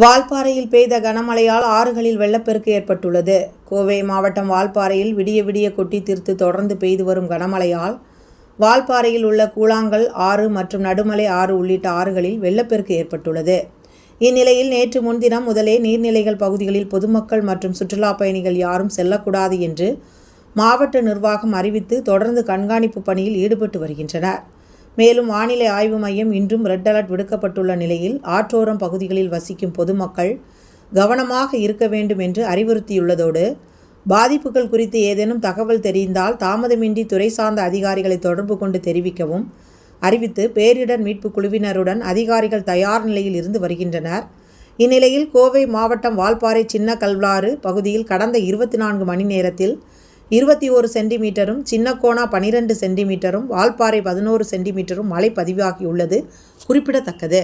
வால்பாறையில் பெய்த கனமழையால் ஆறுகளில் வெள்ளப்பெருக்கு ஏற்பட்டுள்ளது. கோவை மாவட்டம் வால்பாறையில் விடிய விடிய கொட்டி தீர்த்து தொடர்ந்து பெய்து வரும் கனமழையால் வால்பாறையில் உள்ள கூழாங்கல் ஆறு மற்றும் நடுமலை ஆறு உள்ளிட்ட ஆறுகளில் வெள்ளப்பெருக்கு ஏற்பட்டுள்ளது. இந்நிலையில் நேற்று முன்தினம் முதலே நீர்நிலைகள் பகுதிகளில் பொதுமக்கள் மற்றும் சுற்றுலா பயணிகள் யாரும் செல்லக்கூடாது என்று மாவட்ட நிர்வாகம் அறிவித்து தொடர்ந்து கண்காணிப்பு பணியில் ஈடுபட்டு வருகின்றனர். மேலும் வானிலை ஆய்வு மையம் இன்றும் ரெட் அலர்ட் விடுக்கப்பட்டுள்ள நிலையில் ஆற்றோரம் பகுதிகளில் வசிக்கும் பொதுமக்கள் கவனமாக இருக்க வேண்டும் என்று அறிவுறுத்தியுள்ளதோடு பாதிப்புகள் குறித்து ஏதேனும் தகவல் தெரிந்தால் தாமதமின்றி துறை சார்ந்த அதிகாரிகளை தொடர்பு கொண்டு தெரிவிக்கவும் அறிவித்து பேரிடர் மீட்பு குழுவினருடன் அதிகாரிகள் தயார் நிலையில் இருந்து வருகின்றனர். இந்நிலையில் கோவை மாவட்டம் வால்பாறை சின்ன கல்வாறு பகுதியில் கடந்த இருபத்தி நான்கு மணி நேரத்தில் இருபத்தி ஒரு சென்டிமீட்டரும் சின்னக்கோணா பனிரெண்டு சென்டிமீட்டரும் வால்பாறை பதினோரு சென்டிமீட்டரும் மழை பதிவாகியுள்ளது குறிப்பிடத்தக்கது.